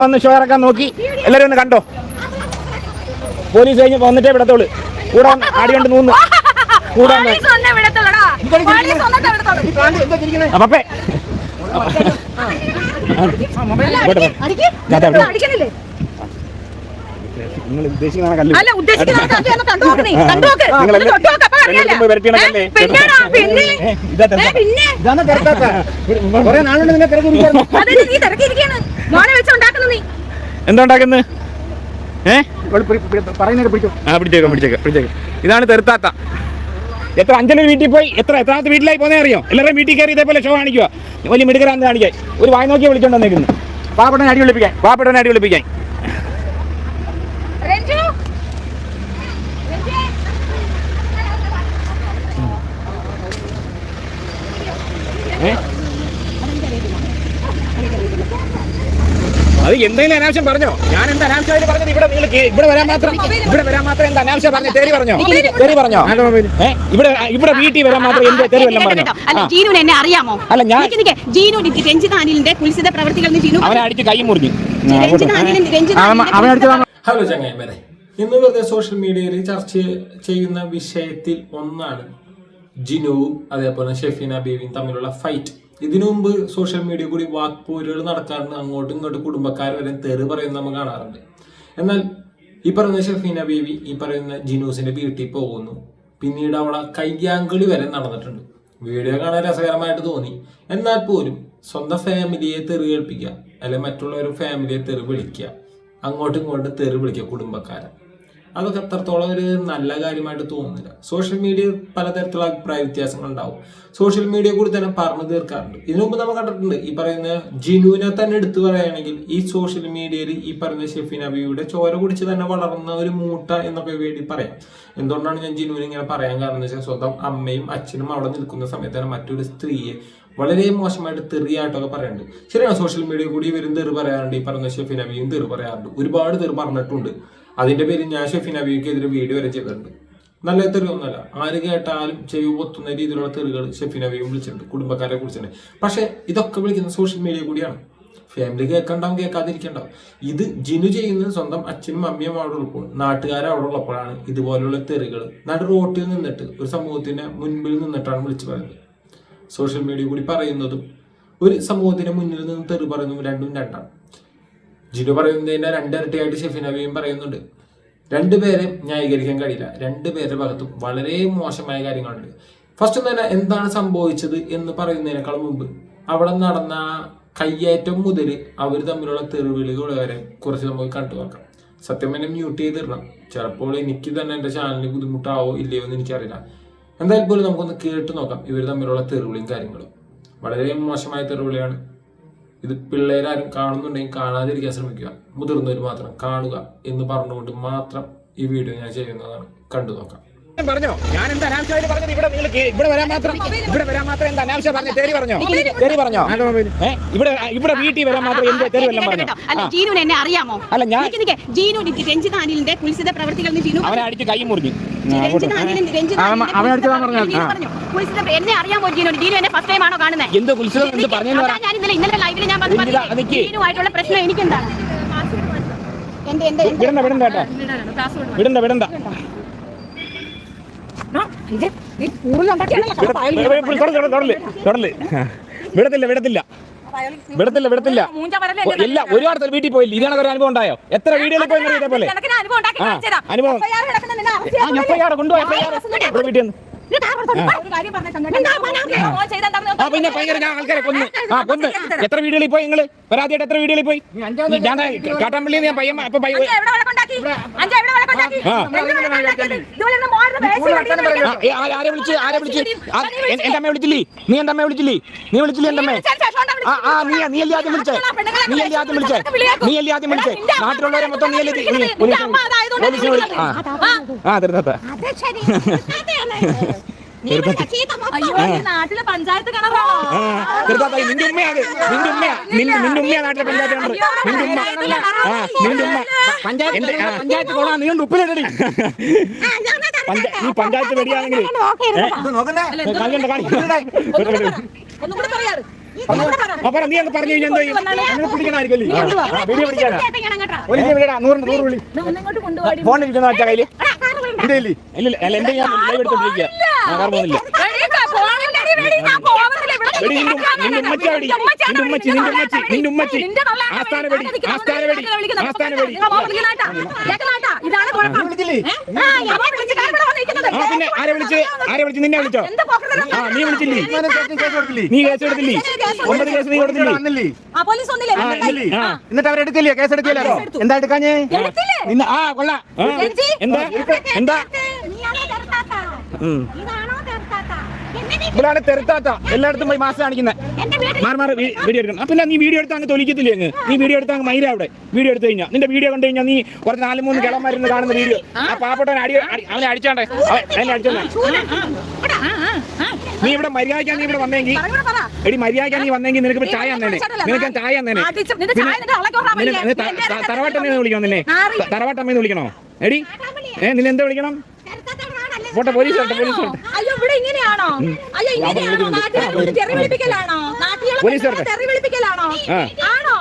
വന്ന് ഷോ ഇറക്കാൻ നോക്കി. എല്ലാവരും ഒന്ന് കണ്ടോ? പോലീസ് കഴിഞ്ഞ് വന്നിട്ടേ വിടത്തോളൂ കൂടാൻ ആടിയോണ്ട് ആടി കൊണ്ട് നൂന്ന്. കൂടാൻ. അപ്പേ? നിങ്ങൾ ഉദ്ദേശിക്കുന്ന കല്ല്. അല്ല, ഉദ്ദേശിക്കുന്ന കണ്ടു നോക്കണേ കണ്ടു നോക്ക്. നിങ്ങൾ തൊട്ട് നോക്ക്. അറിയാലോ. പിന്നെടാ, പിന്നെ. ഏ, ഇതാ ഏ, പിന്നെ. കുറെ നിങ്ങൾ തിരക്കിരിക്കുന്നു നീ. മോനെ വെച്ച് ഉണ്ടാക്കുന്നു. എന്താ ഉണ്ടാക്കുന്നത് ഇതാണ് തെരുത്താത്ത. എത്ര അഞ്ചലൊരു വീട്ടിൽ പോയി എത്ര എത്രാമത്തെ വീട്ടിലായി പോന്നെ അറിയോ? എല്ലാവരും വീട്ടിൽ കയറി ഇതേപോലെ ഷോ കാണിക്കുക വലിയ മിടുക്കരാന്ന് കാണിക്കാൻ. ഒരു വായി നോക്കി വിളിച്ചോണ്ട് പാപ്പടനെ പാവപ്പെട്ടനെ അടി വിളിപ്പിക്കാൻ. പാവപ്പെട്ടനെ അടി വിളിപ്പിക്കാൻ രഞ്ജു. രഞ്ജു. ഏ? അത് എന്തെങ്കിലും അനാവശ്യം പറഞ്ഞോ? ഞാൻ എന്താ അനാവശ്യം പറഞ്ഞത്? ഇവിടെ നിങ്ങൾ ഇവിടെ വരാൻ മാത്രം ഇവിടെ വരാൻ മാത്രം എന്താ അനാവശ്യം പറഞ്ഞു തേരി പറഞ്ഞോ? തേരി പറഞ്ഞോ? ഇവിടെ ഇവിടെ വീട്ടിൽ വരാൻ മാത്രം എന്ത് തെറി വല്ലതും പറഞ്ഞോ? അല്ല ആ. എന്നെ അറിയാമോ? അല്ല, ഞാൻ- നിക്ക് നിക്ക്. ജീനു രഞ്ജിത് അനിലിന്റെ കുൽസിത പ്രവർത്തികൾ ജീനു അവനെ അടിച്ച് കൈ മുറിഞ്ഞു. ഹലോ ചങ്ങായിമാരെ. ഇന്ന് വെറുതെ സോഷ്യൽ മീഡിയയിൽ ചർച്ച ചെയ്യുന്ന വിഷയത്തിൽ ഒന്നാണ് ജിനുവും അതേപോലെ ഷെഫീന ബേബിയും തമ്മിലുള്ള ഫൈറ്റ് ഇതിനു മുമ്പ് സോഷ്യൽ മീഡിയ കൂടി വാക്പോരുകൾ നടക്കാറുണ്ട്. അങ്ങോട്ടും ഇങ്ങോട്ടും കുടുംബക്കാർ വരെ തെറി പറയുന്നത് നമ്മൾ കാണാറുണ്ട്. എന്നാൽ ഈ പറയുന്ന ഷെഫീന ബേബി ഈ പറയുന്ന ജിനൂസിന്റെ വീട്ടിൽ പോകുന്നു. പിന്നീട് അവിടെ കയ്യാങ്കളി വരെ നടന്നിട്ടുണ്ട്. വീഡിയോ കാണാൻ രസകരമായിട്ട് തോന്നി. എന്നാൽ പോലും സ്വന്തം ഫാമിലിയെ തെറി കേൾപ്പിക്കുക അല്ലെങ്കിൽ മറ്റുള്ളവർ ഫാമിലിയെ തെറി വിളിക്കുക അങ്ങോട്ടും ഇങ്ങോട്ടും തെറി വിളിക്കുക കുടുംബക്കാരെ. അതൊക്കെ അത്രത്തോളം ഒരു നല്ല കാര്യമായിട്ട് തോന്നുന്നില്ല. സോഷ്യൽ മീഡിയ പലതരത്തിലുള്ള അഭിപ്രായ വ്യത്യാസങ്ങൾ ഉണ്ടാവും. സോഷ്യൽ മീഡിയ കൂടി തന്നെ പറഞ്ഞു തീർക്കാറുണ്ട്. ഇതിനു മുമ്പ് നമ്മൾ കണ്ടിട്ടുണ്ട് ഈ പറയുന്ന ജിനുവിനെ തന്നെ എടുത്തു പറയുകയാണെങ്കിൽ ഈ സോഷ്യൽ മീഡിയയിൽ ഈ പറയുന്ന ഷെഫി നബിയുടെ ചോര കുടിച്ച് തന്നെ വളർന്ന ഒരു മൂട്ട എന്നൊക്കെ വേണ്ടി പറയാം. എന്തുകൊണ്ടാണ് ഞാൻ ജിനുവിനെ ഇങ്ങനെ പറയാൻ കാരണം എന്ന് വെച്ചാൽ സ്വന്തം അമ്മയും അച്ഛനും അവിടെ നിൽക്കുന്ന സമയത്ത് തന്നെ മറ്റൊരു സ്ത്രീയെ വളരെ മോശമായിട്ട് തെറിയായിട്ടൊക്കെ പറയുന്നുണ്ട് ശരിയാണ് സോഷ്യൽ മീഡിയ കൂടി ഇവരും തെറി പറയാറുണ്ട് ഈ പറഞ്ഞ ഷെഫി നബിയും തെറി പറയാറുണ്ട്. ഒരുപാട് തെറി പറഞ്ഞിട്ടുണ്ട്. അതിന്റെ പേരിൽ ഞാൻ ഷെഫിൻ അബിക്കെതിരെ വീഡിയോ വരെ ചെയ്തിട്ടുണ്ട്. നല്ല തെറി ഒന്നുമല്ല. ആര് കേട്ടാലും ചെവി പൊത്തുന്ന രീതിയിലുള്ള തെറികൾ ഷെഫിൻ അബിയും വിളിച്ചിട്ടുണ്ട് കുടുംബക്കാരെ കുറിച്ചിട്ടുണ്ട്. പക്ഷെ ഇതൊക്കെ വിളിക്കുന്ന സോഷ്യൽ മീഡിയ കൂടിയാണ്. ഫാമിലി കേൾക്കണ്ടാവും കേൾക്കാതിരിക്കണ്ടാവും ഇത് ജിനു ചെയ്യുന്നത് സ്വന്തം അച്ഛനും അമ്മയും അവിടെ ഉള്ളപ്പോൾ നാട്ടുകാർ അവിടെ ഉള്ളപ്പോഴാണ് ഇതുപോലെയുള്ള തെറികൾ നടു റോട്ടിൽ നിന്നിട്ട് ഒരു സമൂഹത്തിന്റെ മുൻപിൽ നിന്നിട്ടാണ് വിളിച്ചു പറയുന്നത്. സോഷ്യൽ മീഡിയ കൂടി പറയുന്നതും ഒരു സമൂഹത്തിന്റെ മുന്നിൽ നിന്ന് തെറി പറയുന്നതും രണ്ടും രണ്ടാണ്. ജിനു പറയുന്നതിന്റെ രണ്ടിരട്ടിയായിട്ട് ഷെഫിൻ അബിയും പറയുന്നുണ്ട്. രണ്ടുപേരെ ന്യായീകരിക്കാൻ കഴിയില്ല. രണ്ടുപേരുടെ ഭാഗത്തും വളരെ മോശമായ കാര്യങ്ങളുണ്ട്. ഫസ്റ്റ് തന്നെ എന്താണ് സംഭവിച്ചത് എന്ന് പറയുന്നതിനേക്കാൾ മുമ്പ് അവിടെ നടന്ന കയ്യേറ്റം മുതൽ അവർ തമ്മിലുള്ള തെറിവിളികൾ വരെ കുറച്ച് നമുക്ക് കണ്ടു നോക്കാം. സത്യം എന്നെ മ്യൂട്ട് ചെയ്തിടണം. ചിലപ്പോൾ എനിക്ക് തന്നെ എന്റെ ചാനലിന് ബുദ്ധിമുട്ടാവോ ഇല്ലയോ എന്ന് എനിക്കറിയില്ല. എന്തായാലും പോലും നമുക്കൊന്ന് കേട്ട് നോക്കാം ഇവർ തമ്മിലുള്ള തെറിവിളിയും കാര്യങ്ങളും. വളരെ മോശമായ തെറിവിളിയാണ്. ഇത് പിള്ളേരാരും കാണുന്നുണ്ടെങ്കിൽ കാണാതിരിക്കാൻ ശ്രമിക്കുക. മുതിർന്നവർ മാത്രം കാണുക എന്ന് പറഞ്ഞുകൊണ്ട് മാത്രം ഈ വീഡിയോ ഞാൻ ചെയ്യുന്നതാണ്. കണ്ടു നോക്കാം. പറഞ്ഞോ? ഞാൻ എന്താ അനാവശ്യമായിട്ട് പറഞ്ഞത്? ഇവിടെ നിങ്ങൾ ഇവിടെ വരാൻ മാത്രം ഇവിടെ വരാൻ മാത്രം എന്താ അനാവശ്യം പറഞ്ഞു? തെരി പറഞ്ഞോ? തെരി പറഞ്ഞോ ഇവിടെ ഇവിടെ വീട്ടിൽ വരാൻ മാത്രം എന്ത് തെരി വല്ലതും പറഞ്ഞോ? അല്ല ആ. എന്നെ അറിയാമോ? അല്ല, ഞാൻ- നിക്ക് നിക്ക്. ജീനു രഞ്ജിത് അനിലിന്റെ കുൽസിത പ്രവർത്തികൾ ജീനു അവനെ അടിച്ച് കൈ മുറിഞ്ഞു. പറഞ്ഞാ. ജീനു പറഞ്ഞു. എന്നെ അറിയാമോ ജീനു ജീനു എന്നെ ഫസ്റ്റ് ടൈം ആണോ കാണുന്നത് എന്ത് കുൽസിതം? എന്ത് പറഞ്ഞെന്ന് ഞാൻ ഇന്നലെ ഇന്നലെ ലൈവിൽ ഞാൻ നിക്ക്. ജീനുവായിട്ടുള്ള പ്രശ്നം എനിക്കെന്താണ്? എന്റെ എന്റെ എന്റെ- വിടണ്ട വിടണ്ട കേട്ടോ. വിടണ്ട വിടണ്ട ഇത് നീ കൂടുതലുണ്ടാക്കിയാണല്ലോ വിട- വിട- വിട- തുടൽ, തുടൽ, തുടൽ, തുടൽ. വിടത്തില്ല വിടത്തില്ല. വിടത്തില്ല വിടത്തില്ല. ഇല്ല ഒരുപാട് വീട്ടിൽ പോയില്ല. ഇതാണ് ഒരു അനുഭവം ഉണ്ടായോ? എത്ര വീടുകളിൽ പോയി ഇതേപോലെ അനുഭവം കൊണ്ടുപോയി. വീട്ടിൽ നിന്ന് പിന്നെ ഭയങ്കര ഞാൻ ആൾക്കാരെ കൊന്നു. ആ കൊന്നു. എത്ര വീടുകളിൽ പോയി നിങ്ങൾ? പരാതിയായിട്ട് എത്ര വീടുകളിൽ പോയി? ഞാൻ കാട്ടാമ്പള്ളി ഞാൻ പയ്യൻ അപ്പൊ ആരെ വിളിച്ച്? ആരെ വിളിച്ച്? എൻ- എന്റെ അമ്മയെ വിളിച്ചില്ലേ? നീ എന്റെ അമ്മയെ വിളിച്ചില്ലേ? നീ വിളിച്ചില്ലേ എന്റെ അമ്മയെ? ആ നീ നീ അല്ലേ ആദ്യം വിളിച്ചേ? നീ അല്ലേ ആദ്യം വിളിച്ചേ? നീ അല്ലേ ആദ്യം വിളിച്ചേ? നാട്ടിലുള്ളവരെ മൊത്തം നീ അല്ലേ പോലീസിനെ വിളി ആ. ആ നാട്ടിലെ പഞ്ചായത്ത് നിന്റെ നിന്റെ ഉമ്മയാ. നിന്റെ ഉമ്മയാ നാട്ടിലെ പഞ്ചായത്ത് മെമ്പർ നിന്റെ ഉമ്മ. ആ നിന്റെ ഉമ്മ. പഞ്ചായത്ത് പഞ്ചായത്ത് കൊള്ളാം. നീ കൊണ്ട് ഉപ്പിലിടടി. നീ പഞ്ചായത്ത് വെടിയാണെങ്കിൽ അപ്പറ നീ അങ്ങ് പറഞ്ഞു കഴിഞ്ഞാൽ എന്താ പിടിക്കണായിരിക്കും നൂറിന് നൂറ് വിളി വെച്ചാ കയ്യിൽ. ഇല്ലേ ഇല്ല അല്ല എന്റെ ഞാൻ ലൈവ് എടുത്തോണ്ടിരിക്കുക ആ കാർ പോകുന്നില്ല വെടി നിന്റെ ഉമ്മ- നിന്റെ ഉമ്മച്ചി വെടി നിന്റെ ഉമ്മച്ചി നിന്റെ ഉമ്മച്ചി. നിന്റെ ഉമ്മച്ചി. ആസ്ഥാന വെടി ആസ്ഥാന ആസ്ഥാന ആ, പിന്നെ ആരെ വിളിച്ച്? ആരെ വിളിച്ചു? നിന്നെ വിളിച്ചോ? ആ നീ വിളിച്ചില്ലേ? നീ കേസ് എടുത്തില്ലേ ഒമ്പത് കേസ് നീ കൊടുത്തില്ലേ? എന്നിട്ട് അവരെടുത്തില്ലേ കേസ് എടുത്തില്ലേ? എന്താ എടുക്കാഞ്ഞേ? എടുത്തില്ലേ? നിന്ന ആ കൊള്ളാം. എന്താ? എന്താ നീയാണോ തെറുത്താത്ത? ഉം. ഇതാണോ തെറുത്താത്ത? എന്നെ നീ ഇവളാണ് തെരുത്താത്ത എല്ലായിടത്തും പോയി മാസം കാണിക്കുന്നത് മാറി മാറി വീഡിയോ എടുക്കണം. അപ്പൊ നീ വീഡിയോ എടുത്താൽ അങ്ങ് തൊലിക്കത്തില്ലേ അങ്ങ്? നീ വീഡിയോ എടുത്താൽ അങ്ങ് മൈര അവിടെ. വീഡിയോ എടുത്തു കഴിഞ്ഞാൽ നിന്റെ വീഡിയോ കണ്ടു കഴിഞ്ഞാൽ നീ കുറച്ച് നാല് മൂന്ന് കിളന്മാരുന്ന് കാണുന്ന വീഡിയോ. ആ പാപ്പട്ടവൻ അടി അവനെ അടിച്ചാണ്ടേ. അവനെ അടിച്ചോണ്ടേ നീ ഇവിടെ മര്യാദയ്ക്കാൻ നീ ഇവിടെ വന്നെങ്കിൽ എടി മര്യാദയ്ക്കാൻ നീ വന്നെങ്കിൽ നിനക്ക് ചായ തന്നേനെ. നിനക്ക് ഞാൻ ചായ തന്നേനെ. ആ, ടീച്ചർ, നിന്റെ ചായ നിന്റെ അളക്ക് കൊണ്ടാ നിനക്ക് മതി. ത- എന്റെ ത- തറവാട്ടമ്മേന്ന് വിളിക്കണം നിന്നെ? ആറി. ത- തറവാട്ടമ്മേന്ന് വിളിക്കണോ? എടി ഏ നിന്നെ എന്താ വിളിക്കണം? പോട്ടെ പോലീസ് വരട്ടെ പോലീസ് വരട്ടെ അയ്യോ ഇവിടെ ഇങ്ങനെയാണോ? അയ്യോ ഇങ്ങനെയാണോ? വിളിച്ച് തെറി വിളിപ്പിക്കലാണോ? നാട്ടിലെ പോലീസ് വരട്ടെ. തെറി വിളിപ്പിക്കലാണോ. ആണോ?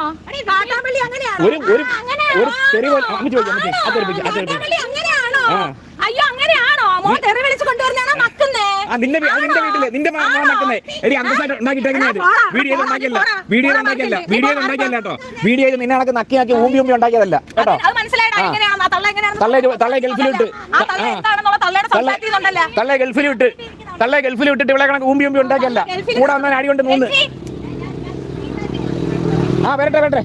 കാട്ടാമ്പള്ളി അങ്ങനെയാണോ? ഒരു ഒരു ഒരു തെറി പോലെ അമ്മച്ചി ചോദിക്കാം അത് അങ്ങനെയാണോ? അയ്യോ അങ്ങനെയാണോ? മോൻ തെറി വിളിച്ച് കൊണ്ടുവരുന്നാണോ നക്കുന്നേ ആ നിന്റെ നിന്റെ വീട്ടിൽ നിന്റെ നടക്കുന്നേ എടി അന്തസ്സായിട്ട് വീഡിയോ ഉണ്ടാക്കിയല്ല വീഡിയോ ഉണ്ടാക്കിയല്ല വീഡിയോ ഉണ്ടാക്കിയല്ല കേട്ടോ. വീഡിയോ നിന്നെ കണക്ക് നക്കി നക്കി ഊമ്പി ഊമ്പി ഉണ്ടാക്കിയതല്ല. കേട്ടോ? തള്ള ഗൾഫിലിട്ട് ആ തള്ള ഗൾഫിലിട്ട് തള്ളേ ഗൾഫിൽ വിട്ടിട്ട് ഇവിടെ കണക്ക് ഊമ്പി ഊമ്പി ഉണ്ടാക്കിയല്ല കൂടെ വന്നാൽ അടി കൊണ്ട് മൂന്ന് ആ വരട്ടെ വരട്ടെ.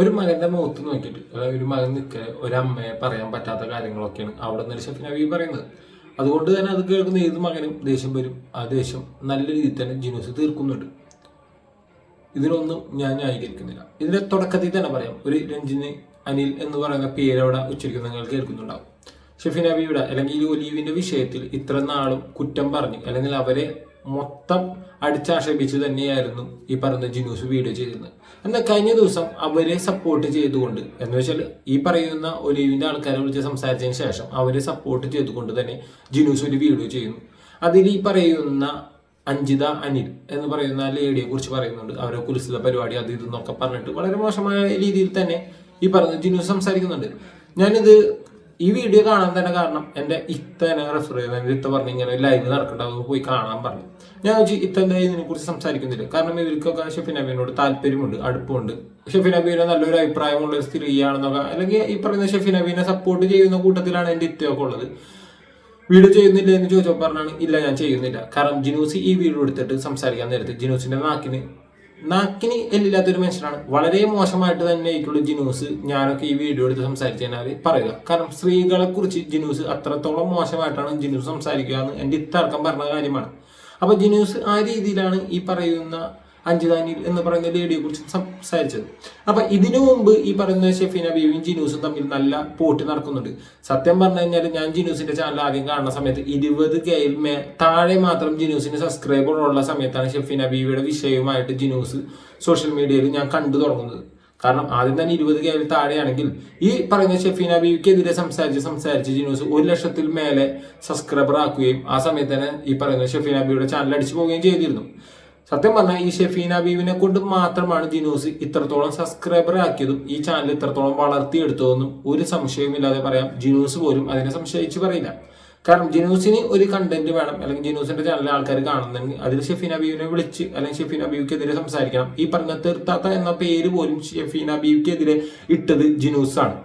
ഒരു മകന്റെ മുഖത്ത് നോക്കിയിട്ട് ഒരു മകൻ നിൽക്കുക അമ്മയെ പറയാൻ പറ്റാത്ത കാര്യങ്ങളൊക്കെയാണ്. അവിടെ നിന്ന് ഒരു ഹബീബ് പറയുന്നത്. അതുകൊണ്ട് തന്നെ അത് കേൾക്കുന്ന ഏത് മകനും ദേഷ്യം വരും. ആ ദേഷ്യം നല്ല രീതിയിൽ തന്നെ ജിനൂസ് തീർക്കുന്നുണ്ട്. ഇതിനൊന്നും ഞാൻ ന്യായീകരിക്കുന്നില്ല. ഇതിന്റെ തുടക്കത്തിൽ തന്നെ പറയാം. ഒരു രഞ്ജിന് അനിൽ എന്ന് പറയുന്ന പേരവിടെ ഉച്ചരിക്കുന്ന നിങ്ങൾ കേൾക്കുന്നുണ്ടാവും. ഷെഫിൻ അബിയുടെ അല്ലെങ്കിൽ ഈ ഒലീവിന്റെ വിഷയത്തിൽ ഇത്ര നാളും കുറ്റം പറഞ്ഞ് അല്ലെങ്കിൽ അവരെ മൊത്തം അടിച്ചാക്ഷേപിച്ച് തന്നെയായിരുന്നു ഈ പറയുന്ന ജിനൂസ് വീഡിയോ ചെയ്തിരുന്നത് എന്നാൽ കഴിഞ്ഞ ദിവസം അവരെ സപ്പോർട്ട് ചെയ്തുകൊണ്ട് എന്ന് വെച്ചാൽ ഈ പറയുന്ന ഒലീവിന്റെ ആൾക്കാരെ വിളിച്ച് സംസാരിച്ചതിന് ശേഷം അവരെ സപ്പോർട്ട് ചെയ്തുകൊണ്ട് തന്നെ ജിനൂസ് ഒരു വീഡിയോ ചെയ്യുന്നു. അതിൽ ഈ പറയുന്ന അഞ്ജിത അനിൽ എന്ന് പറയുന്ന ലേഡിയെ കുറിച്ച് പറയുന്നുണ്ട്. അവരെ കുലിസിത പരിപാടി അത് ഇതെന്നൊക്കെ പറഞ്ഞിട്ട് വളരെ മോശമായ രീതിയിൽ തന്നെ ഈ പറഞ്ഞ ജിനു സംസാരിക്കുന്നുണ്ട്. ഞാനിത് ഈ വീഡിയോ കാണാൻ തന്നെ കാരണം എന്റെ ഇത്തനെ റെഫർ ചെയ്തു ഇത്ത പറഞ്ഞ് ഇങ്ങനെ ലൈവ് നടക്കണ്ടാവും പോയി കാണാൻ പറഞ്ഞു. ഞാൻ വെച്ച് ഇത്തന്റെ ഇതിനെ കുറിച്ച് സംസാരിക്കുന്നില്ല? കാരണം ഇവർക്കൊക്കെ ഷെഫിൻ നബീനോട് താല്പര്യമുണ്ട് അടുപ്പമുണ്ട്. ഷെഫിൻ നബീനെ നല്ലൊരു അഭിപ്രായമുള്ള ഒരു സ്ത്രീയാണെന്നൊക്കെ അല്ലെങ്കിൽ ഈ പറയുന്ന ഷെഫിൻ നബീനെ സപ്പോർട്ട് ചെയ്യുന്ന കൂട്ടത്തിലാണ് എന്റെ ഇത്തയൊക്കെ ഉള്ളത്. വീഡിയോ ചെയ്യുന്നില്ല എന്ന് ചോദിച്ചപ്പോൾ പറഞ്ഞാണ് ഇല്ല ഞാൻ ചെയ്യുന്നില്ല. കാരണം ജിനൂസ് ഈ വീഡിയോ എടുത്തിട്ട് സംസാരിക്കാൻ നേരത്തെ ജിനൂസിന്റെ നാക്കിന് നാക്കിന് എല്ലില്ലാത്തൊരു മനുഷ്യനാണ്. വളരെ മോശമായിട്ട് തന്നെ ആയിട്ടുള്ള ജിനൂസ് ഞാനൊക്കെ ഈ വീഡിയോ എടുത്ത് സംസാരിച്ചു കഴിഞ്ഞാൽ പറയുക. കാരണം സ്ത്രീകളെ കുറിച്ച് ജിനൂസ് അത്രത്തോളം മോശമായിട്ടാണ് ജിനൂസ് സംസാരിക്കുക എന്ന് എന്റെ ഇത്തർക്കം പറഞ്ഞ കാര്യമാണ്. അപ്പൊ ജിനൂസ് ആ രീതിയിലാണ് ഈ പറയുന്ന അഞ്ജിതാനിൽ എന്ന് പറയുന്ന ലേഡിയെ കുറിച്ച് സംസാരിച്ചത്. അപ്പൊ ഇതിനു മുമ്പ് ഈ പറയുന്ന ഷെഫീന ബീവിയും ജിനൂസും തമ്മിൽ നല്ല പോട്ടി നടക്കുന്നുണ്ട്. സത്യം പറഞ്ഞു കഴിഞ്ഞാൽ ഞാൻ ജിനൂസിന്റെ ചാനൽ ആദ്യം കാണുന്ന സമയത്ത് ഇരുപത് കെയിൽ മേ താഴെ മാത്രം ജിനൂസിന് സബ്സ്ക്രൈബർ ഉള്ള സമയത്താണ് ഷെഫീന ബീവിയുടെ വിഷയവുമായിട്ട് ജിനൂസ് സോഷ്യൽ മീഡിയയിൽ ഞാൻ കണ്ടു തുടങ്ങുന്നത്. കാരണം ആദ്യം തന്നെ ഇരുപത് കെയിൽ താഴെയാണെങ്കിൽ ഈ പറയുന്ന ഷെഫീന ബീവിക്കെതിരെ സംസാരിച്ച് സംസാരിച്ച് ജിനൂസ് ഒരു ലക്ഷത്തിൽ മേലെ സബ്സ്ക്രൈബർ ആക്കുകയും ആ സമയത്ത് തന്നെ ഈ പറയുന്ന ഷെഫീന ബീവിയുടെ ചാനൽ അടിച്ചു പോവുകയും ചെയ്തിരുന്നു. സത്യം പറഞ്ഞാൽ ഈ ഷെഫീന ബീവിനെ കൊണ്ട് മാത്രമാണ് ജിനൂസ് ഇത്രത്തോളം സബ്സ്ക്രൈബർ ആക്കിയതും ഈ ചാനൽ ഇത്രത്തോളം വളർത്തിയെടുത്തതെന്നും ഒരു സംശയവുമില്ലാതെ പറയാം ജിനൂസ് പോലും അതിനെ സംശയിച്ച് പറയില്ല. കാരണം ജിനൂസിന് ഒരു കണ്ടന്റ് വേണം അല്ലെങ്കിൽ ജിനൂസിന്റെ ചാനലിൽ ആൾക്കാർ കാണുന്നുണ്ട് അതിൽ ഷെഫീന ബീവിനെ വിളിച്ച് അല്ലെങ്കിൽ ഷെഫീന ബീവിക്കെതിരെ സംസാരിക്കണം. ഈ പറഞ്ഞ തീർത്താത്ത എന്ന പേര് പോലും ഷെഫീന ബീവിക്കെതിരെ ഇട്ടത് ജിനൂസാണ്.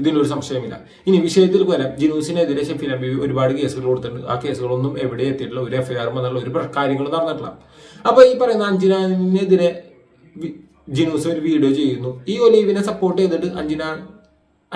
ഇതിനൊരു സംശയമില്ല. ഇനി വിഷയത്തിൽ വരാം ജിനൂസിനെതിരെ ഷെഫീന ബീവി ഒരുപാട് കേസുകൾ കൊടുത്തിട്ടുണ്ട്. ആ കേസുകളൊന്നും എവിടെ എത്തിയിട്ടില്ല. ഒരു എഫ്ഐആർ എന്നുള്ള ഒരു കാര്യങ്ങളും നടന്നിട്ടില്ല. അപ്പൊ ഈ പറയുന്ന അഞ്ജനാനെതിരെ ജിനൂസ് ഒരു വീഡിയോ ചെയ്യുന്നു. ഈ ഒലീവിനെ സപ്പോർട്ട് ചെയ്തിട്ട് അഞ്ജന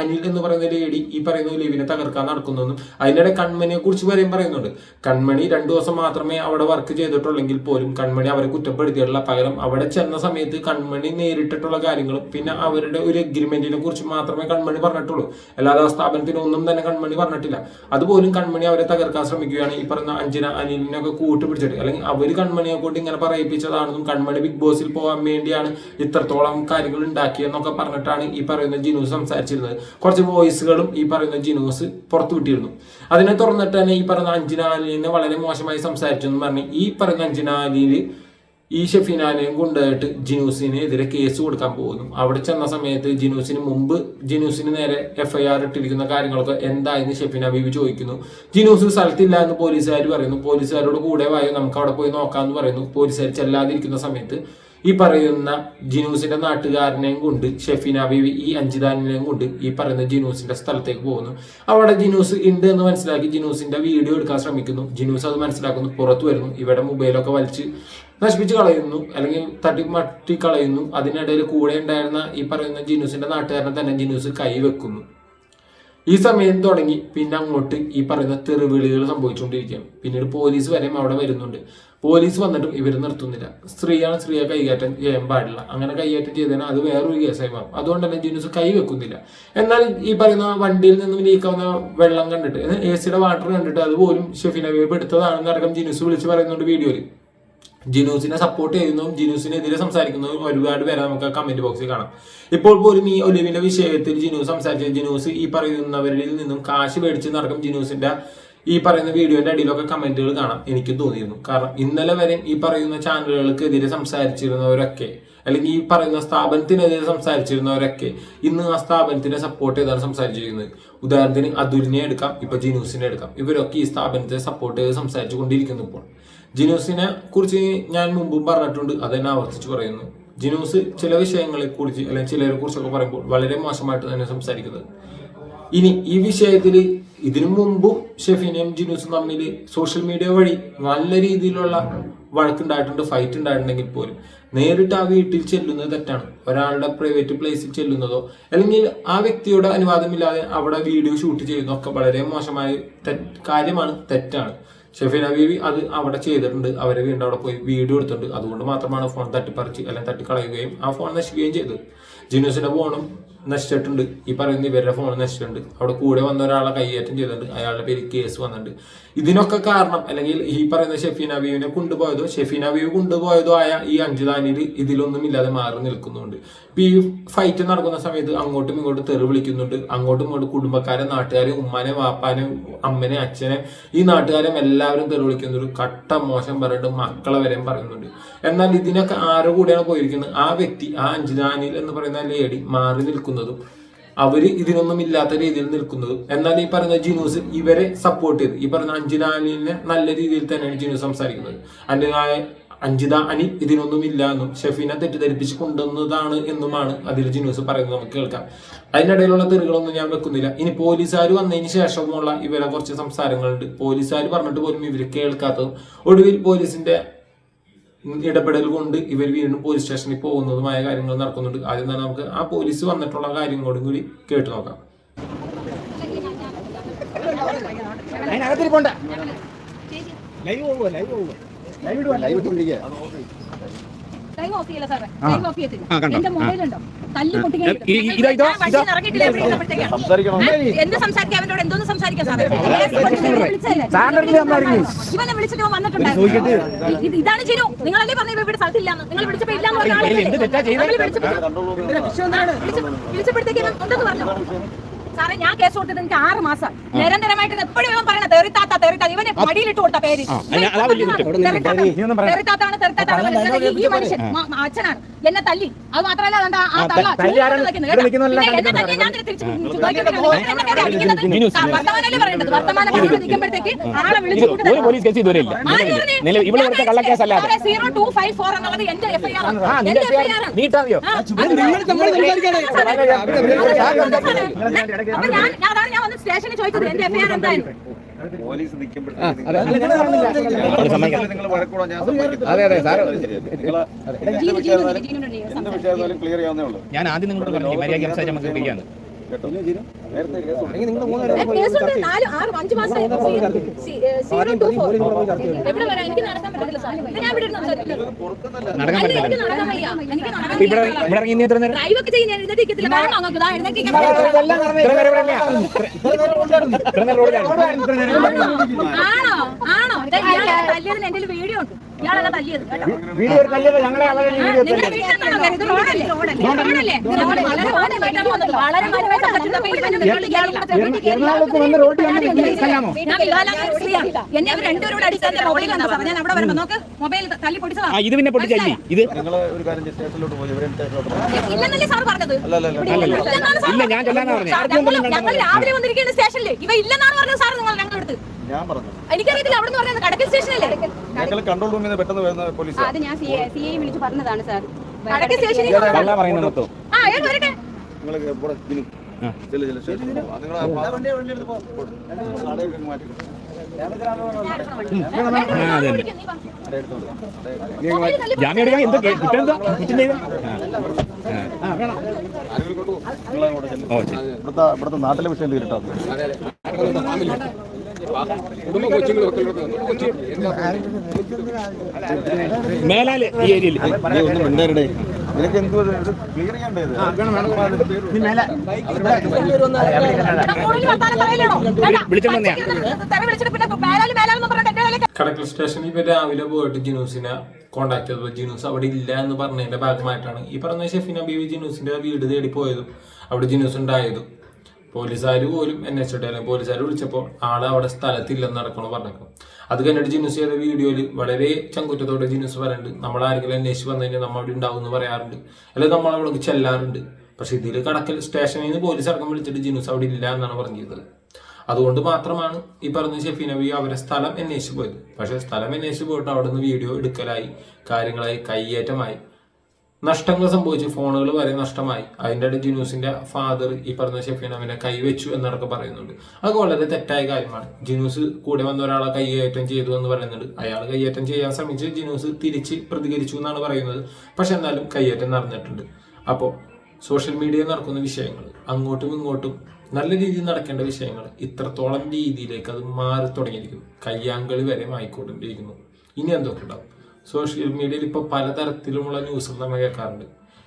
അനിൽ എന്ന് പറയുന്ന ലേഡി ഈ പറയുന്ന ലീവിനെ തകർക്കാൻ നടക്കുന്നെന്നും അതിനിടെ കൺമണിയെ കുറിച്ച് വരെയും പറയുന്നുണ്ട്. കൺമണി രണ്ടു ദിവസം മാത്രമേ അവിടെ വർക്ക് ചെയ്തിട്ടുള്ളെങ്കിൽ പോലും കൺമണി അവരെ കുറ്റപ്പെടുത്തിയിട്ടുള്ള പകരം അവിടെ ചെന്ന സമയത്ത് കൺമണി നേരിട്ടിട്ടുള്ള കാര്യങ്ങളും പിന്നെ അവരുടെ ഒരു എഗ്രിമെന്റിനെ കുറിച്ച് മാത്രമേ കൺമണി പറഞ്ഞിട്ടുള്ളൂ. അല്ലാതെ ആ സ്ഥാപനത്തിന് ഒന്നും തന്നെ കൺമണി പറഞ്ഞിട്ടില്ല. അതുപോലും കൺമണി അവരെ തകർക്കാൻ ശ്രമിക്കുകയാണ് ഈ പറയുന്ന അഞ്ജന അനിലിനൊക്കെ കൂട്ടുപിടിച്ചിട്ട്. അല്ലെങ്കിൽ അവർ കൺമണിയെ കൂട്ടി ഇങ്ങനെ പറയിപ്പിച്ചതാണെന്നും കൺമണി ബിഗ് ബോസിൽ പോകാൻ വേണ്ടിയാണ് ഇത്രത്തോളം കാര്യങ്ങൾ ഉണ്ടാക്കിയെന്നൊക്കെ പറഞ്ഞിട്ടാണ് ഈ പറയുന്ന ജിനു സംസാരിച്ചിരുന്നത്. കുറച്ച് വോയിസുകളും ഈ പറയുന്ന ജിനോസ് പുറത്തു വിട്ടിരുന്നു. അതിനെ തുറന്നിട്ട് തന്നെ ഈ പറയുന്ന അഞ്ജനാലിനെ വളരെ മോശമായി സംസാരിച്ചു എന്ന് പറഞ്ഞ് ഈ പറയുന്ന അഞ്ജനാലിന് ഈ ഷെഫിനാനെയും കൊണ്ടുപോയിട്ട് ജിനൂസിനെതിരെ കേസ് കൊടുക്കാൻ പോകുന്നു. അവിടെ ചെന്ന സമയത്ത് ജിനൂസിന് മുമ്പ് ജിനൂസിന് നേരെ എഫ്ഐആർ ഇട്ടിരിക്കുന്ന കാര്യങ്ങളൊക്കെ എന്തായെന്ന് ഷെഫിന ബീബി ചോദിക്കുന്നു. ജിനൂസ് സ്ഥലത്തില്ല എന്ന് പോലീസുകാർ പറയുന്നു. പോലീസുകാരോട് കൂടെ വായോ? നമുക്ക് അവിടെ പോയി നോക്കാമെന്ന് പറയുന്നു. പോലീസുകാർ ചെല്ലാതിരിക്കുന്ന സമയത്ത് ഈ പറയുന്ന ജിനൂസിന്റെ നാട്ടുകാരനെയും കൊണ്ട് ഷെഫിന ബീവി ഈ അഞ്ചിതാനിനെയും കൊണ്ട് ഈ പറയുന്ന ജിനൂസിന്റെ സ്ഥലത്തേക്ക് പോകുന്നു. അവിടെ ജിനൂസ് ഉണ്ട് എന്ന് മനസ്സിലാക്കി ജിനൂസിന്റെ വീഡിയോ എടുക്കാൻ ശ്രമിക്കുന്നു. ജിനൂസ് അത് മനസ്സിലാക്കുന്നു പുറത്തു വരുന്നു ഇവിടെ മൊബൈലൊക്കെ വലിച്ച് നശിപ്പിച്ച് കളയുന്നു അല്ലെങ്കിൽ തട്ടി മട്ടി കളയുന്നു. അതിനിടയിൽ കൂടെ ഉണ്ടായിരുന്ന ഈ പറയുന്ന ജിനൂസിന്റെ നാട്ടുകാരനെ തന്നെ ജിനൂസ് കൈവെക്കുന്നു. ഈ സമയം തുടങ്ങി. പിന്നെ അങ്ങോട്ട് ഈ പറയുന്ന തെറിവിളികൾ സംഭവിച്ചുകൊണ്ടിരിക്കുകയാണ്. പിന്നീട് പോലീസ് വരെയും അവിടെ വരുന്നുണ്ട്. പോലീസ് വന്നിട്ടും ഇവർ നിർത്തുന്നില്ല. സ്ത്രീയാണ് സ്ത്രീയെ കൈകാറ്റം ചെയ്യാൻ പാടില്ല. അങ്ങനെ കൈകാറ്റം ചെയ്തതിനാൽ അത് വേറൊരു കേസായി മാറും. അതുകൊണ്ട് തന്നെ ജിനുസ് കൈ വെക്കുന്നില്ല. എന്നാൽ ഈ പറയുന്ന വണ്ടിയിൽ നിന്നും ലീക്കാവുന്ന വെള്ളം കണ്ടിട്ട് എ സിയുടെ വാട്ടർ കണ്ടിട്ട് അതുപോലും ഷെഫിനെ എടുത്തതാണെന്ന് അടക്കം ജിനുസ് വിളിച്ച് പറയുന്നുണ്ട് വീഡിയോയിൽ. ജിനൂസിനെ സപ്പോർട്ട് ചെയ്യുന്നതും ജിനൂസിനെതിരെ സംസാരിക്കുന്നതും ഒരുപാട് പേരെ നമുക്ക് കമന്റ് ബോക്സിൽ കാണാം. ഇപ്പോൾ പോലും ഈ ഒലിവിന്റെ വിഷയത്തിൽ ജിനൂസ് സംസാരിച്ച ജിനൂസ് ഈ പറയുന്നവരിൽ നിന്നും കാശ് മേടിച്ച് നടക്കും. ജിനൂസിന്റെ ഈ പറയുന്ന വീഡിയോന്റെ അടിയിലൊക്കെ കമന്റുകൾ കാണാം. എനിക്ക് തോന്നിയിരുന്നു. കാരണം ഇന്നലെ വരെ ഈ പറയുന്ന ചാനലുകൾക്കെതിരെ സംസാരിച്ചിരുന്നവരൊക്കെ അല്ലെങ്കിൽ ഈ പറയുന്ന സ്ഥാപനത്തിനെതിരെ സംസാരിച്ചിരുന്നവരൊക്കെ ഇന്ന് ആ സ്ഥാപനത്തിനെ സപ്പോർട്ട് ചെയ്താണ് സംസാരിച്ചിരിക്കുന്നത്. ഉദാഹരണത്തിന് അതുലിനെ എടുക്കാം ഇപ്പൊ ജിനൂസിനെ എടുക്കാം. ഇവരൊക്കെ ഈ സ്ഥാപനത്തെ സപ്പോർട്ട് ചെയ്ത് സംസാരിച്ചു കൊണ്ടിരിക്കുന്നു ഇപ്പോൾ. ജിനൂസിനെ കുറിച്ച് ഞാൻ മുമ്പും പറഞ്ഞിട്ടുണ്ട്. അത് തന്നെ ആവർത്തിച്ച് പറയുന്നു. ജിനൂസ് ചില വിഷയങ്ങളെ കുറിച്ച് അല്ലെങ്കിൽ ചിലരെ കുറിച്ചൊക്കെ പറയുമ്പോൾ വളരെ മോശമായിട്ട് തന്നെ സംസാരിക്കുന്നത്. ഇനി ഈ വിഷയത്തിൽ ഇതിനു മുമ്പും ഷെഫിനെയും ജിനൂസും തമ്മിൽ സോഷ്യൽ മീഡിയ വഴി നല്ല രീതിയിലുള്ള വഴക്കുണ്ടായിട്ടുണ്ട് ഫൈറ്റ് ഉണ്ടായിട്ടുണ്ടെങ്കിൽ പോലും. നേരിട്ട് ആ വീട്ടിൽ ചെല്ലുന്നത് തെറ്റാണ്. ഒരാളുടെ പ്രൈവറ്റ് പ്ലേസിൽ ചെല്ലുന്നതോ അല്ലെങ്കിൽ ആ വ്യക്തിയുടെ അനുവാദമില്ലാതെ അവിടെ വീഡിയോ ഷൂട്ട് ചെയ്യുന്നതൊക്കെ വളരെ മോശമായ കാര്യമാണ് തെറ്റാണ്. ഷെഫീന ബീവി അത് അവിടെ ചെയ്തിട്ടുണ്ട്. അവരെ വീണ്ടും അവിടെ പോയി വീഡിയോ എടുത്തിട്ടുണ്ട്. അതുകൊണ്ട് മാത്രമാണ് ഫോൺ തട്ടിപ്പറിച്ച് അല്ലെങ്കിൽ തട്ടിക്കളയുകയും ആ ഫോൺ നശിക്കുകയും ചെയ്തത്. ജിനൂസിന്റെ ഫോണും നശിച്ചിട്ടുണ്ട്. ഈ പറയുന്ന ഇവരുടെ ഫോൺ നശിച്ചിട്ടുണ്ട്. അവിടെ കൂടെ വന്ന ഒരാളെ കൈയേറ്റം ചെയ്തിട്ടുണ്ട്. അയാളുടെ പേര് കേസ് വന്നിട്ടുണ്ട്. ഇതിനൊക്കെ കാരണം അല്ലെങ്കിൽ ഈ പറയുന്ന ഷെഫീൻ അബീവിനെ കൊണ്ടുപോയതോ ഷെഫീൻ അബീവ് കൊണ്ടുപോയതോ ആയ ഈ അഞ്ചുദാനിൽ ഇതിലൊന്നും ഇല്ലാതെ മാറി നിൽക്കുന്നുണ്ട്. ഇപ്പൊ ഈ ഫൈറ്റ് നടക്കുന്ന സമയത്ത് അങ്ങോട്ടും ഇങ്ങോട്ടും തെറി വിളിക്കുന്നുണ്ട്. അങ്ങോട്ടും ഇങ്ങോട്ടും കുടുംബക്കാരെ നാട്ടുകാരെ ഉമ്മാനെ വാപ്പാനെ അമ്മനെ അച്ഛനെ ഈ നാട്ടുകാരെ എല്ലാവരും തെറി വിളിക്കുന്നുണ്ട്. കട്ട മോശം പറഞ്ഞിട്ട് മക്കളെ വരെയും പറയുന്നുണ്ട്. എന്നാൽ ഇതിനൊക്കെ ആരുടെ കൂടെയാണ് പോയിരിക്കുന്നത്. ആ വ്യക്തി ആ അഞ്ജനാനിൽ എന്ന് പറയുന്ന ലേഡി മാറി നിൽക്കുന്നതും അവർ ഇതിനൊന്നും ഇല്ലാത്ത രീതിയിൽ നിൽക്കുന്നതും. എന്നാൽ ഈ പറയുന്ന ജിനൂസ്? ഇവരെ സപ്പോർട്ട് ചെയ്ത്. ഈ പറയുന്ന അനിലിനെ നല്ല രീതിയിൽ തന്നെയാണ് ജിനൂസ് സംസാരിക്കുന്നത്. അന്യനായ അഞ്ജിത അനി ഇതിനൊന്നും ഇല്ല എന്നും ഷെഫീനെ തെറ്റിദ്ധരിപ്പിച്ച് കൊണ്ടുവന്നതാണ് എന്നുമാണ് അതിൽ ജിനൂസ് പറയുന്നത് നമുക്ക് കേൾക്കാം. അതിനിടയിലുള്ള തെറികളൊന്നും ഞാൻ വെക്കുന്നില്ല. ഇനി പോലീസുകാർ വന്നതിന് ശേഷമുള്ള ഇവരെ കുറച്ച് സംസാരങ്ങളുണ്ട്. പോലീസുകാർ പറഞ്ഞിട്ട് പോലും ഇവർ കേൾക്കാത്തതും. ഒടുവിൽ പോലീസിന്റെ ഇടപെടൽ കൊണ്ട് ഇവർ വീണ്ടും പോലീസ് സ്റ്റേഷനിൽ പോകുന്നതുമായ കാര്യങ്ങൾ നടക്കുന്നുണ്ട്. ആദ്യം തന്നെ നമുക്ക് ആ പോലീസ് വന്നിട്ടുള്ള കാര്യങ്ങളോടും കൂടി കേട്ടു നോക്കാം. ലൈവ് പോണ്ട live live live live off ചെയ്യില്ല സാറേ ടൈം ഓഫ് ചെയ്യത്തില്ല. എന്റെ മൊബൈൽ ഉണ്ടോ? തല്ലി പൊട്ടിക്കാൻ? എന്ത് സംസാരിക്കാൻ അവനോട് എന്തോന്ന് സംസാരിക്കാൻ സാറേ ഇവനെ വിളിച്ചിട്ട് വന്നിട്ടുണ്ടായിരുന്നു ഇത് ഇതാണ് ചിരു നിങ്ങളല്ലേ പറഞ്ഞു ഇവിടെ സ്ഥലത്തില്ലാന്ന്. നിങ്ങൾ വിളിച്ചപ്പോ ഇല്ലാന്ന് പറഞ്ഞ വിളിച്ചപ്പോ- വിളിച്ചപ്പോഴത്തേക്ക് ഉണ്ടെന്ന് പറഞ്ഞു? സാറേ ഞാൻ കേസ് കൊടുത്തത് എനിക്ക് ആറ് മാസം നിരന്തരമായിട്ട് എപ്പോഴും ഇവൻ പറയണ തെറിത്താത്ത തെറിത്താത്ത ഇവനെ മടിയിലിട്ട് കൊടുത്ത പേര്. തെറിത്താത്താണ്. ഈ മനുഷ്യൻ അച്ഛനാണ് എന്നെ തല്ലി അത് മാത്രമല്ല സീറോ ടു ഫൈവ് ഫോർ എന്നുള്ളത് എന്റെ എഫ്ഐആർ നീട്ടാറിയോ സ്റ്റേഷനിൽ ചോദിച്ചത്. എന്റെ എഫ്ഐആർ പോലീസ് നിങ്ങൾ അതെ. അതെ സാർ ഞാൻ ആദ്യം നിങ്ങളോട് പറഞ്ഞു മര്യാദ സംസാരിച്ച് നമുക്ക് കേസുണ്ട്. നാല് ആറ് അഞ്ച് മാസം സീറോ ടു ഫോർ. എവിടെ വരാം? എനിക്ക് നടക്കാൻ പറ്റില്ല സാർ. ഞാൻ ഇവിടെ ഇരുന്ന് സംസാരിക്കില്ല. നടക്കാൻ പറ്റില്ല എനിക്ക് നടക്കാൻ വയ്യ. എനിക്ക് നടക്കാൻ ഇവിടെ ഇവിടെ ഇറങ്ങി ഇനി എത്ര നേരം? ഡ്രൈവ് ഒക്കെ വേണം റോഡിലാണ് ആണോ? ആണോ? എന്റെ വീഡിയോ ഉണ്ട്. തല്ലിയത് വീഡിയോ ഒരു ഞങ്ങളെ എറണാകുളത്ത് വന്ന് റോഡിൽ വന്ന്. എന്നെ രണ്ടുപേരോട് വന്നാ അവിടെ വരുമ്പോ നോക്ക് മൊബൈൽ തല്ലി പൊടിച്ചതാ ഇത് പിന്നെ പൊട്ടിച്ചല്ലേ ഇത് നിങ്ങൾ ഒരു കാര്യം ചെയ്യ്, സ്റ്റേഷനിലോട്ട് പോയി ഇവരെ സ്റ്റേഷനിലോട്ട് ഇല്ലെന്നല്ലേ സാർ പറഞ്ഞത് ഇല്ല, ഞാൻ ചെല്ലാനാ പറഞ്ഞത്. ഞങ്ങൾ- രാവിലെ വന്നിരിക്കുന്ന സ്റ്റേഷനിൽ ഇവ ഇല്ലെന്നാണ് പറഞ്ഞത് സാർ നിങ്ങൾ ഞങ്ങളെടുത്ത് ഞാൻ പറഞ്ഞു എനിക്കറിയത്തില്ല അവിടെ നിന്ന് പറഞ്ഞത് കടക്കൽ സ്റ്റേഷനല്ലേ ഞങ്ങൾ കൺട്രോൾ റൂമിൽ നിന്ന് പെട്ടെന്ന് വരുന്ന പോലീസ്? അത് ഞാൻ സി ഐ വിളിച്ച് പറഞ്ഞതാണ് സാർ. കടക്കൽ സ്റ്റേഷനിൽ ആ അയാൾ വരട്ടെ. നിങ്ങൾ ഇവിടെ ഇതിന് ചെല്ലു ചെല്ലു പോ. നിങ്ങൾ മാറ്റി ജാമ്യം എടുക്കാൻ എന്ത് കുറ്റം എന്താ? കുറ്റം ചെയ്ത്? ആരെങ്കിലും കൊണ്ട് പോ. നിങ്ങൾ ഒക്കെ മേലാൽ ഈ ഏരിയയിൽ. ഒന്നും നിനക്ക് എന്തോ ക്ലിയർ ചെയ്യേണ്ടത് കടക്കൽ സ്റ്റേഷനിൽ ഇവർ രാവിലെ പോയിട്ട് ജിനൂസിനെ കോണ്ടാക്ട് ചെയ്തപ്പോൾ ജിനൂസ് അവിടെ ഇല്ല എന്ന് പറഞ്ഞതിന്റെ ഭാഗമായിട്ടാണ് ഈ പറഞ്ഞ ഷെഫിന ബീവി ജിനൂസിന്റെ വീട് തേടി പോയതും അവിടെ ജിനൂസ് ഉണ്ടായതും. പോലീസുകാർ പോലും എന്നെ വെച്ചിട്ട് അല്ലെങ്കിൽ പോലീസുകാർ വിളിച്ചപ്പോൾ ആൾ അവിടെ സ്ഥലത്തില്ലെന്ന് നടക്കണോ പറഞ്ഞേക്കും അത് കഴിഞ്ഞിട്ട് ജിനുസ് ചെയ്ത വീഡിയോയിൽ വളരെ ചങ്കുറ്റത്തോടെ ജിനുസ് പറയുന്നുണ്ട്. നമ്മൾ ആരെങ്കിലും അന്വേഷിച്ച് വന്നു കഴിഞ്ഞാൽ നമ്മൾ അവിടെ ഉണ്ടാവും എന്ന് പറയാറുണ്ട്. അല്ലെങ്കിൽ നമ്മൾ അവിടെ ചെല്ലാറുണ്ട്. പക്ഷെ ഇതിൽ കടക്കൽ സ്റ്റേഷനിൽ നിന്ന് പോലീസ് അടക്കം വിളിച്ചിട്ട് ജിനുസ് അവിടെ ഇല്ല എന്നാണ് പറഞ്ഞത് അതുകൊണ്ട് മാത്രമാണ് ഈ പറഞ്ഞ ഷെഫി നബി അവരെ സ്ഥലം അന്വേഷിച്ച് പോയത്. പക്ഷെ സ്ഥലം അന്വേഷിച്ച് പോയിട്ട് അവിടെ നിന്ന് വീഡിയോ എടുക്കലായി. കാര്യങ്ങളായി കയ്യേറ്റമായി നഷ്ടങ്ങൾ സംഭവിച്ചു. ഫോണുകൾ വരെ നഷ്ടമായി. അതിന്റെ ഇടയിൽ ജിനൂസിന്റെ ഫാദർ ഈ പറഞ്ഞ ഷെഫീൻ അവനെ കൈവച്ചു എന്നൊക്കെ പറയുന്നുണ്ട്. അത് വളരെ തെറ്റായ കാര്യമാണ്. ജിനൂസ് കൂടെ വന്ന ഒരാളെ കൈയേറ്റം ചെയ്തു എന്ന് പറയുന്നുണ്ട്. അയാൾ കൈയേറ്റം ചെയ്യാൻ ശ്രമിച്ച് ജിനൂസ് തിരിച്ച് പ്രതികരിച്ചു എന്നാണ് പറയുന്നത്. പക്ഷെ എന്നാലും കൈയേറ്റം നടന്നിട്ടുണ്ട്. അപ്പോൾ സോഷ്യൽ മീഡിയയിൽ നടക്കുന്ന വിഷയങ്ങൾ അങ്ങോട്ടും ഇങ്ങോട്ടും നല്ല രീതിയിൽ നടക്കേണ്ട വിഷയങ്ങൾ ഇത്രത്തോളം രീതിയിലേക്ക് അത് മാറി തുടങ്ങിയിരിക്കുന്നു. കയ്യാങ്കളി വരെ ആയിക്കൊണ്ടിരിക്കുന്നു ഇനി എന്തൊക്കെ ഉണ്ടാവും? സോഷ്യൽ മീഡിയയിൽ ഇപ്പോൾ പലതരത്തിലുമുള്ള ന്യൂസുകൾ നമ്മൾ കേൾക്കാറുണ്ട്.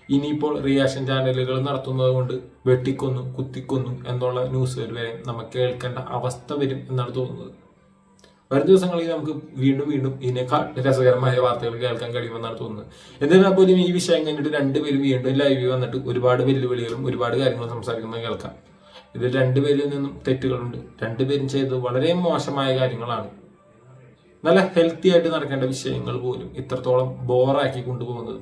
ഇനിയിപ്പോൾ റിയാക്ഷൻ ചാനലുകൾ നടത്തുന്നത് കൊണ്ട് വെട്ടിക്കൊന്നു കുത്തിക്കൊന്നു എന്നുള്ള ന്യൂസുകൾ വരെ നമുക്ക് കേൾക്കേണ്ട അവസ്ഥ വരും എന്നാണ് തോന്നുന്നത്. വരും ദിവസങ്ങളിൽ നമുക്ക് വീണ്ടും വീണ്ടും ഇതിനേക്കാൾ രസകരമായ വാർത്തകൾ കേൾക്കാൻ കഴിയുമെന്നാണ് തോന്നുന്നത്. എന്നിരുന്നാൽ പോലും ഈ വിഷയം കഴിഞ്ഞിട്ട് രണ്ടുപേരും വീണ്ടും ലൈവിൽ വന്നിട്ട് ഒരുപാട് വെല്ലുവിളികളും ഒരുപാട് കാര്യങ്ങളും സംസാരിക്കുന്നത് കേൾക്കാം. ഇതിൽ രണ്ടുപേരിൽ നിന്നും തെറ്റുകളുണ്ട്. രണ്ടുപേരും ചെയ്തത് വളരെ മോശമായ കാര്യങ്ങളാണ്. നല്ല ഹെൽത്തി ആയിട്ട് നടക്കേണ്ട വിഷയങ്ങൾ പോലും ഇത്രത്തോളം ബോറാക്കി കൊണ്ടുപോകുന്നത്.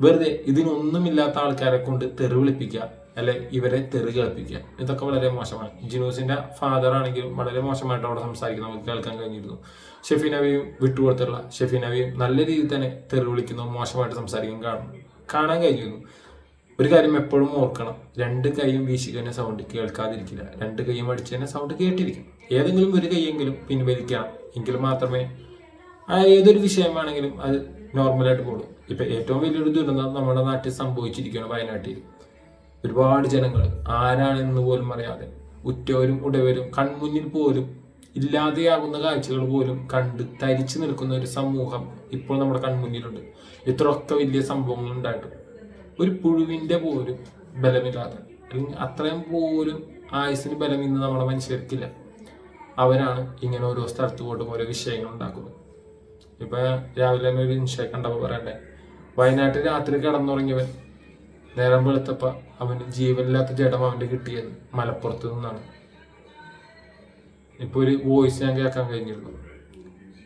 വെറുതെ ഇതിനൊന്നുമില്ലാത്ത ആൾക്കാരെ കൊണ്ട് തെറിവിളിപ്പിക്കുക അല്ലെ ഇവരെ തെറി കളിപ്പിക്കുക. ഇതൊക്കെ വളരെ മോശമാണ്. ജിനൂസിന്റെ ഫാദർ ആണെങ്കിലും വളരെ മോശമായിട്ട് അവിടെ സംസാരിക്കുന്നത് നമുക്ക് കേൾക്കാൻ കഴിഞ്ഞിരുന്നു. ഷെഫി നവിയും വിട്ടുകൊടുത്തുള്ള ഷെഫി നബിയും നല്ല രീതിയിൽ തന്നെ തെറി വിളിക്കുന്നു മോശമായിട്ട് സംസാരിക്കാൻ കാണും. കാണാൻ കഴിഞ്ഞിരുന്നു. ഒരു കാര്യം എപ്പോഴും ഓർക്കണം. രണ്ട് കൈയും വീശിക്കുന്ന സൗണ്ട് കേൾക്കാതിരിക്കില്ല. രണ്ട് കൈയും അടിച്ചു തന്നെ സൗണ്ട് കേട്ടിരിക്കും. ഏതെങ്കിലും ഒരു കൈയെങ്കിലും പിൻവലിക്കണം. എങ്കിൽ മാത്രമേ ഏതൊരു വിഷയമാണെങ്കിലും അത് നോർമലായിട്ട് പോകും ഇപ്പൊ ഏറ്റവും വലിയൊരു ദുരന്തം നമ്മുടെ നാട്ടിൽ സംഭവിച്ചിരിക്കുകയാണ് വയനാട്ടിൽ. ഒരുപാട് ജനങ്ങൾ ആരാണെന്ന് പോലും അറിയാതെ ഉറ്റവരും ഉടവരും കൺമുന്നിൽ പോലും ഇല്ലാതെയാകുന്ന കാഴ്ചകൾ പോലും കണ്ട് തരിച്ചു നിൽക്കുന്ന ഒരു സമൂഹം ഇപ്പോൾ നമ്മുടെ കൺമുന്നിലുണ്ട്. ഇത്രയൊക്കെ വലിയ സംഭവങ്ങൾ ഉണ്ടായിട്ടും ഒരു പുഴുവിന്റെ പോലും ബലമില്ലാതെ അല്ലെങ്കിൽ അത്രയും പോലും ആയുസിന് ബലം ഇന്ന് നമ്മുടെ മനുഷ്യർക്കില്ല. അവരാണ് ഇങ്ങനെ ഓരോ സ്ഥലത്ത് പോയിട്ടും ഓരോ വിഷയങ്ങൾ ഉണ്ടാക്കുന്നത്. ഇപ്പൊ രാവിലെ തന്നെ ഒരു ഇൻഷ കണ്ടപ്പോൾ പറയണ്ടേ? വയനാട്ടിൽ രാത്രി കിടന്നുറങ്ങിയവൻ നേരം വെളുത്തപ്പ അവന് ജീവനില്ലാത്ത ജഡം അവന് കിട്ടിയത് മലപ്പുറത്ത് നിന്നാണ്. ഇപ്പൊ ഒരു വോയിസ് ഞാൻ കേൾക്കാൻ കഴിഞ്ഞിരുന്നു.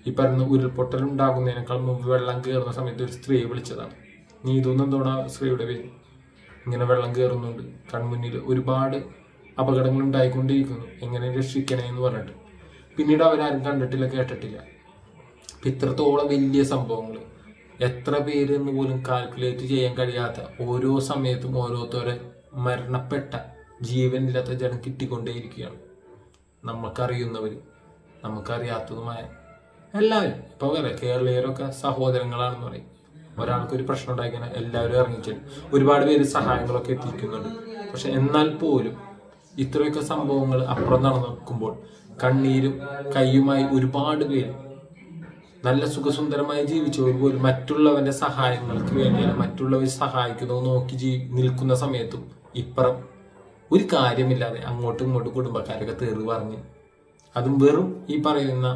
ഈ പറയുന്ന ഉരുൾപൊട്ടൽ ഉണ്ടാകുന്നതിനേക്കാൾ മുമ്പ് വെള്ളം കയറുന്ന സമയത്ത് ഒരു സ്ത്രീ വിളിച്ചതാണ്. നീ ഇതൊന്നും എന്തോടാ സ്ത്രീയുടെ പേര്? ഇങ്ങനെ വെള്ളം കയറുന്നുണ്ട് കൺമുന്നിൽ ഒരുപാട് അപകടങ്ങൾ ഉണ്ടായിക്കൊണ്ടിരിക്കുന്നു. എങ്ങനെ രക്ഷിക്കണേ എന്ന് പറഞ്ഞിട്ട്. പിന്നീട് അവരാരും കണ്ടിട്ടില്ല കേട്ടിട്ടില്ല. ഇത്രത്തോളം വലിയ സംഭവങ്ങൾ എത്ര പേരെന്ന് പോലും കാൽക്കുലേറ്റ് ചെയ്യാൻ കഴിയാത്ത ഓരോ സമയത്തും ഓരോരുത്തരെ മരണപ്പെട്ട ജീവനില്ലാത്ത ജനം കിട്ടിക്കൊണ്ടേയിരിക്കുകയാണ് നമുക്കറിയുന്നവർ നമുക്കറിയാത്തതുമായ എല്ലാവരും. ഇപ്പൊ പറയാം കേരളീയരൊക്കെ സഹോദരങ്ങളാണെന്ന് പറയും. ഒരാൾക്ക് ഒരു പ്രശ്നം ഉണ്ടായിക്കാൻ എല്ലാവരും ഇറങ്ങിച്ചെല്ലും. ഒരുപാട് പേര് സഹായങ്ങളൊക്കെ എത്തിക്കുന്നുണ്ട്. പക്ഷെ എന്നാൽ പോലും ഇത്രയൊക്കെ സംഭവങ്ങൾ അപ്പുറം നടന്നു നടക്കുമ്പോൾ കണ്ണീരും കൈയുമായി ഒരുപാട് പേര് നല്ല സുഖസുന്ദരമായി ജീവിച്ചവർ പോലും മറ്റുള്ളവന്റെ സഹായങ്ങൾക്ക് വേണ്ടിയാണ് മറ്റുള്ളവർ സഹായിക്കുന്നത് നോക്കി ജീ നിൽക്കുന്ന സമയത്തും ഇപ്പുറം ഒരു കാര്യമില്ലാതെ അങ്ങോട്ടും ഇങ്ങോട്ടും കുടുംബക്കാരൊക്കെ തേറി പറഞ്ഞ് അതും വെറും ഈ പറയുന്ന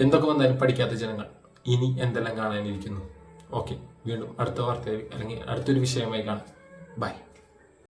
എന്തൊക്കെ വന്നാലും പഠിക്കാത്ത ജനങ്ങൾ ഇനി എന്തെല്ലാം കാണാനിരിക്കുന്നു. ഓക്കെ വീണ്ടും അടുത്ത വാർത്തയിൽ അല്ലെങ്കിൽ അടുത്തൊരു വിഷയമായി കാണാം. ബൈ.